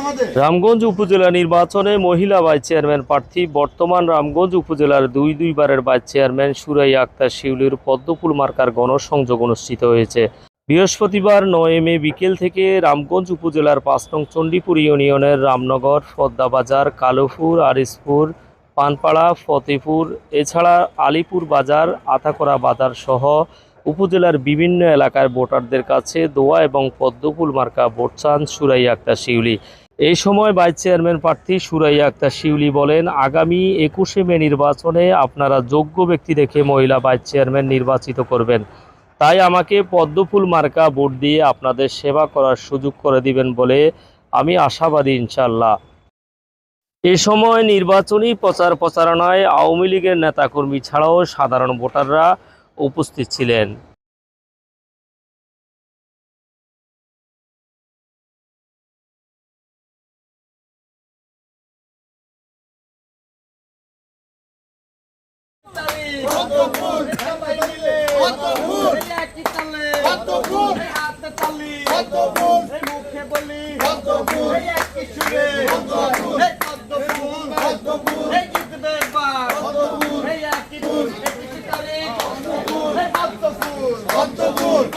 আমাদের রামগঞ্জ উপজেলা নির্বাচনে মহিলা ভাইস চেয়ারম্যান প্রার্থী, বর্তমান রামগঞ্জ উপজেলার দুই দুইবারের ভাইস চেয়ারম্যান সুরাই আক্তার শিউলির পদ্মফুল মার্কার গণসংযোগ অনুষ্ঠিত হয়েছে। বৃহস্পতিবার নয় মে বিকেল থেকে রামগঞ্জ উপজেলার পাঁচ নং চণ্ডীপুর ইউনিয়নের রামনগর ফদ্দাবাজার কালুপুর আরিসপুর পানপাড়া, ফতেপুর, এছাড়া আলিপুর বাজার আতাকরা বাজার সহ উপজেলার বিভিন্ন এলাকার ভোটারদের কাছে দোয়া এবং পদ্মফুল মার্কা ভোট চান সুরাই আক্তার শিউলি। এই সময় ভাইস চেয়ারম্যান প্রার্থী সুরাই আক্তার শিউলি বলেন, আগামী একুশে মে নির্বাচনে আপনারা যোগ্য ব্যক্তি দেখে মহিলা ভাইস চেয়ারম্যান নির্বাচিত করবেন। তাই আমাকে পদ্মফুল মার্কা ভোট দিয়ে আপনাদের সেবা করার সুযোগ করে দিবেন বলে আমি আশাবাদী ইনশাল্লাহ এ সময় নির্বাচনী প্রচার প্রচারণায় আওয়ামী লীগের নেতাকর্মী ছাড়াও সাধারণ ভোটাররা উপস্থিত ছিলেন।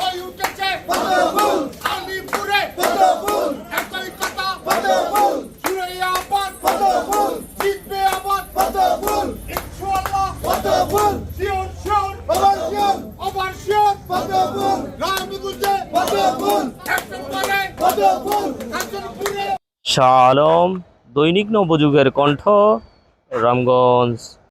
ওই উঠেছে পদ্মফুল আলিপুরে পদ্মফুল একই কথা পদ্মফুল সুরাইয়া আবাদ পদ্মফুল জিতবে আবাদ পদ্মফুল আলম দৈনিক নবযুগের কণ্ঠ রামগঞ্জ।